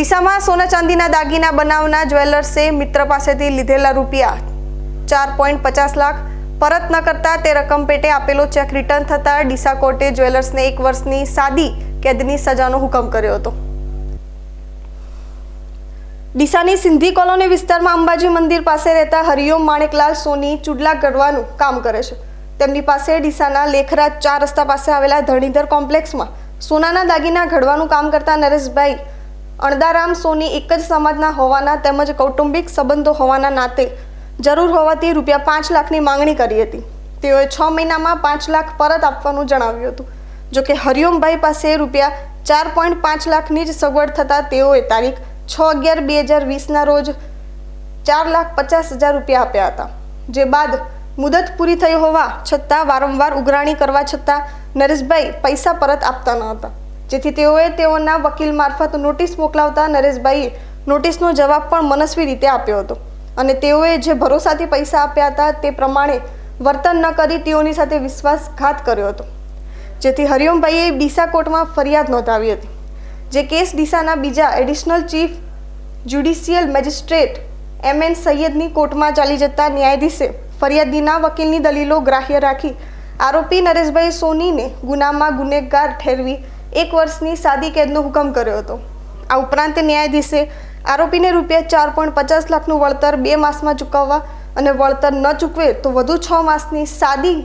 ડીસામાં સોના ચાંદીના દાગીના બનાવના જ્વેલર્સે મિત્ર પાસેથી લીધેલા રૂપિયા ચાર પોઈન્ટ પચાસ લાખ પરત ન કરતા તે રકમ પેટે આપેલો ચેક રિટર્ન થતા ડીસા કોર્ટે જ્વેલર્સને એક વર્ષની સાદી કેદની સજાનો હુકમ કર્યો હતો. ડીસાની સિંધી કોલોની વિસ્તારમાં અંબાજી મંદિર પાસે રહેતા હરિઓમ માણેકલાલ સોની ચૂડલા ગઢવાનું કામ કરે છે. તેમની પાસે ડીસાના લેખરાજ ચાર રસ્તા પાસે આવેલા ધણીધર કોમ્પ્લેક્સમાં સોનાના દાગીના ઘડવાનું કામ કરતા નરેશભાઈ અણદારામ સોની એક જ સમાજના હોવાના તેમજ કૌટુંબિક સંબંધો હોવાના નાતે જરૂર હોવાથી રૂપિયા પાંચ લાખની માંગણી કરી હતી. તેઓએ છ મહિનામાં પાંચ લાખ પરત આપવાનું જણાવ્યું હતું. જોકે હરિઓમભાઈ પાસે રૂપિયા ચાર પોઈન્ટ પાંચ લાખની જ સગવડ થતાં તેઓએ તારીખ છ અગિયાર બે હજાર વીસના રોજ ચાર લાખ પચાસ હજાર રૂપિયા આપ્યા હતા. જે બાદ મુદત પૂરી થઈ હોવા છતાં વારંવાર ઉઘરાણી કરવા છતાં નરેશભાઈ પૈસા પરત આપતા ન હતા. જેથી તેઓએ તેઓના વકીલ મારફત નોટિસ મોકલાવતા નરેશભાઈએ નોટિસનો જવાબ પણ મનસ્વી રીતે આપ્યો હતો. અને તેઓએ જે ભરોસાથી પૈસા આપ્યા હતા તે પ્રમાણે વર્તન ન કરી તેઓની સાથે વિશ્વાસઘાત કર્યો હતો. જેથી હરિઓમભાઈએ ડીસા કોર્ટમાં ફરિયાદ નોંધાવી હતી. જે કેસ ડીસાના બીજા additional chief judicial magistrate M N સૈયદની કોર્ટમાં ચાલી જતા ન્યાયાધીશે ફરિયાદીના વકીલની દલીલો ગ્રાહ્ય રાખી આરોપી નરેશભાઈ સોનીને ગુનામાં ગુનેગાર ઠેરવી એક વર્ષની સાદી કેદનો હુકમ કર્યો હતો. આ ઉપરાંત ન્યાયાધીશે આરોપીને રૂપિયા ચાર પોઈન્ટ પચાસ લાખનું વળતર બે માસમાં ચૂકવવા અને વળતર ન ચૂકવે તો વધુ છ માસની સાદી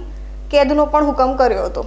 કેદનો પણ હુકમ કર્યો હતો.